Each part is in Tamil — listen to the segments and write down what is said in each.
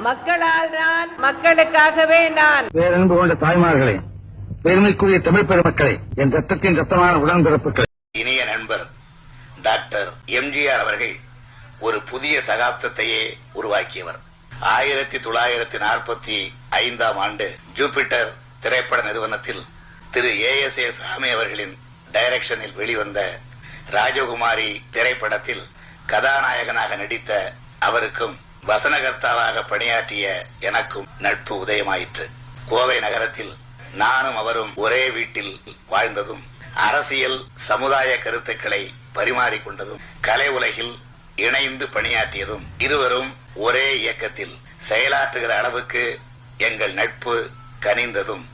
மக்களால் நான் மக்களுக்காகவே நான். பேரன்பு கொண்ட தாய்மார்களே பெருமைக்குரிய தமிழ் பெருமக்களே என் ரத்தத்தின் ரத்தமான உடன்பிறப்புகளே இனிய நண்பர் டாக்டர் எம்ஜிஆர் அவர்கள் ஒரு புதிய சகாப்தத்தையே உருவாக்கியவர். ஆயிரத்தி தொள்ளாயிரத்தி நாற்பத்தி ஐந்தாம் ஆண்டு ஜூபிட்டர் திரைப்பட நிறுவனத்தில் திரு ஏ எஸ் ஏ சாமி அவர்களின் டைரக்ஷனில் வெளிவந்த ராஜகுமாரி திரைப்படத்தில் கதாநாயகனாக நடித்த அவருக்கும் வசனகர்த்தாவாக பணியாற்றிய எனக்கும் நட்பு உதயமாயிற்று. கோவை நகரத்தில் நானும் அவரும் ஒரே வீட்டில் வாழ்ந்ததும் அரசியல் சமுதாய கருத்துக்களை பரிமாறிக்கொண்டதும் கலை உலகில் இணைந்து பணியாற்றியதும் இருவரும் ஒரே இயக்கத்தில் செயலாற்றுகிற அளவுக்கு எங்கள் நட்பு கனிந்ததும்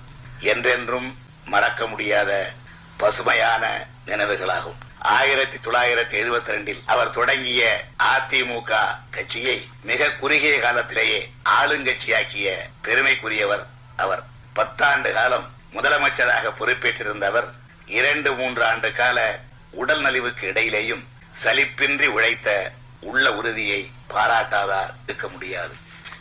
என்றென்றும் மறக்க முடியாத பசுமையான நினைவுகளாகும். ஆயிரத்தி தொள்ளாயிரத்தி எழுபத்தி ரெண்டில் அவர் தொடங்கிய அதிமுக கட்சியை மிக குறுகிய காலத்திலேயே ஆளுங்கட்சியாக்கிய பெருமைக்குரியவர் அவர். பத்தாண்டு காலம் முதலமைச்சராக பொறுப்பேற்றிருந்த அவர் இரண்டு மூன்று ஆண்டு கால உடல் நலிவுக்கு இடையிலேயும் சலிப்பின்றி உழைத்த உள்ள உறுதியை பாராட்டாதார் இருக்க முடியாது.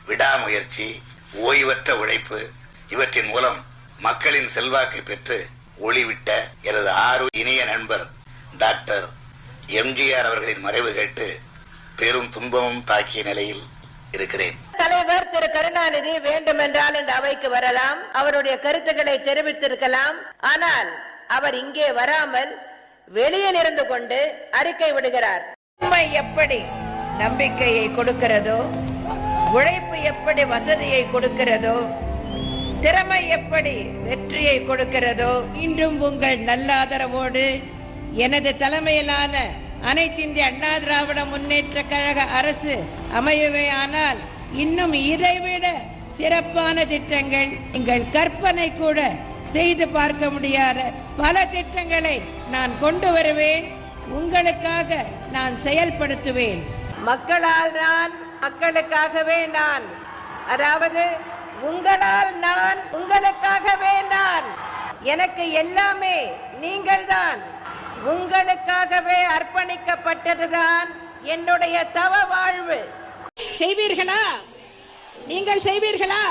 விடாமுயற்சி ஓய்வற்ற உழைப்பு இவற்றின் மூலம் மக்களின் செல்வாக்கை பெற்று ஒளிவிட்ட எனது ஆறு இனிய நண்பர் டாக்டர் எம்ஜிஆர் அவர்களின் மறைவு கேட்டு பெரும் துன்பமும் தாக்கிய நிலையில் இருக்கிறேன். தலைவர் திரு கருணாநிதி வேண்டுமென்றால் இந்த அவைக்கு வரலாம். அவருடைய கருத்துக்களை தெரிவித்திருக்கலாம். ஆனால் அவர் இங்கே வராமல் வெளியில் இருந்து கொண்டு அறிக்கை விடுகிறார். உண்மை எப்படி நம்பிக்கையை கொடுக்கிறதோ உழைப்பு எப்படி வசதியை கொடுக்கிறதோ திறமை எப்படி வெற்றியை கொடுக்கிறதோ இன்றும் உங்கள் நல்ல ஆதரவோடு எனது தலைமையிலான அனைத்திந்திய அண்ணா திராவிட முன்னேற்ற கழக அரசு அமையவே ஆனால் இன்னும் இதைவிட சிறப்பான திட்டங்கள் எங்கள் கற்பனை கூட செய்து பார்க்க முடியாத பல திட்டங்களை நான் கொண்டு வருவேன். உங்களுக்காக நான் செயல்படுத்துவேன். மக்களால் நான் மக்களுக்காகவே நான். அதாவது உங்களால் நான் உங்களுக்காகவே நான். எனக்கு எல்லாமே நீங்கள்தான். உங்களுக்காகவே அர்ப்பணிக்கப்பட்டதுதான் என்னுடைய தவ வாழ்வு. செய்வீர்களா? நீங்கள் செய்வீர்களா?